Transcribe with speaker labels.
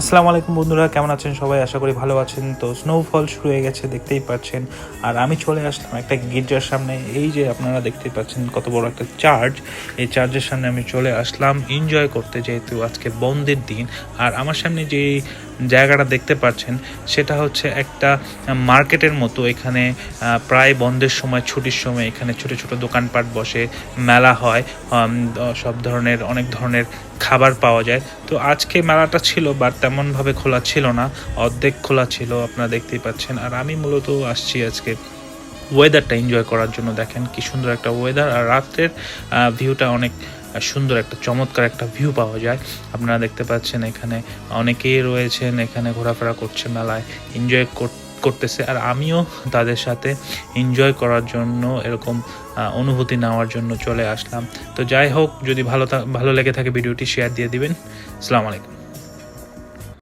Speaker 1: আসসালামু আলাইকুম বন্ধুরা, কেমন আছেন সবাই? আশা করি ভালো আছেন। তো স্নোফল শুরু হয়ে গেছে, দেখতেই পাচ্ছেন। আর আমি চলে আসলাম একটা গির্জার সামনে। এই যে আপনারা দেখতেই পাচ্ছেন কত বড় একটা চার্জ এই চার্জের সামনে আমি চলে আসলাম। এনজয় করতে যেহেতু আজকে বন্ধের দিন। আর আমার সামনে যে জায়গাটা দেখতে পাচ্ছেন, সেটা হচ্ছে একটা মার্কেটের মতো। এখানে প্রায় বন্ধের সময়, ছুটির সময় এখানে ছোট ছোট দোকানপাট বসে মেলা হয় সব ধরনের, অনেক ধরনের খাবার পাওয়া যায়। তো আজকে মেলাটা ছিল, বাট তেমনভাবে খোলা ছিল না। অর্ধেক খোলা ছিল, আপনারা দেখতেই পাচ্ছেন। আর আমি মূলত আসছি আজকে ওয়েদারটা এনজয় করার জন্য। দেখেন কি সুন্দর একটা ওয়েদার আর রাত্রের ভিউটা অনেক সুন্দর একটা, চমৎকার একটা ভিউ পাওয়া যায়। আপনারা দেখতে পাচ্ছেন এখানে অনেকেই রয়েছেন, এখানে ঘোরাফেরা করছে মেলায় এনজয় করতেছে। আর আমিও তাদের সাথে এনজয় করার জন্য এরকম অনুভূতি নেওয়ার জন্য চলে আসলাম। তো যাই হোক, যদি ভালো ভালো লেগে থাকে ভিডিওটি শেয়ার দিয়ে দিবেন। আসসালামু আলাইকুম।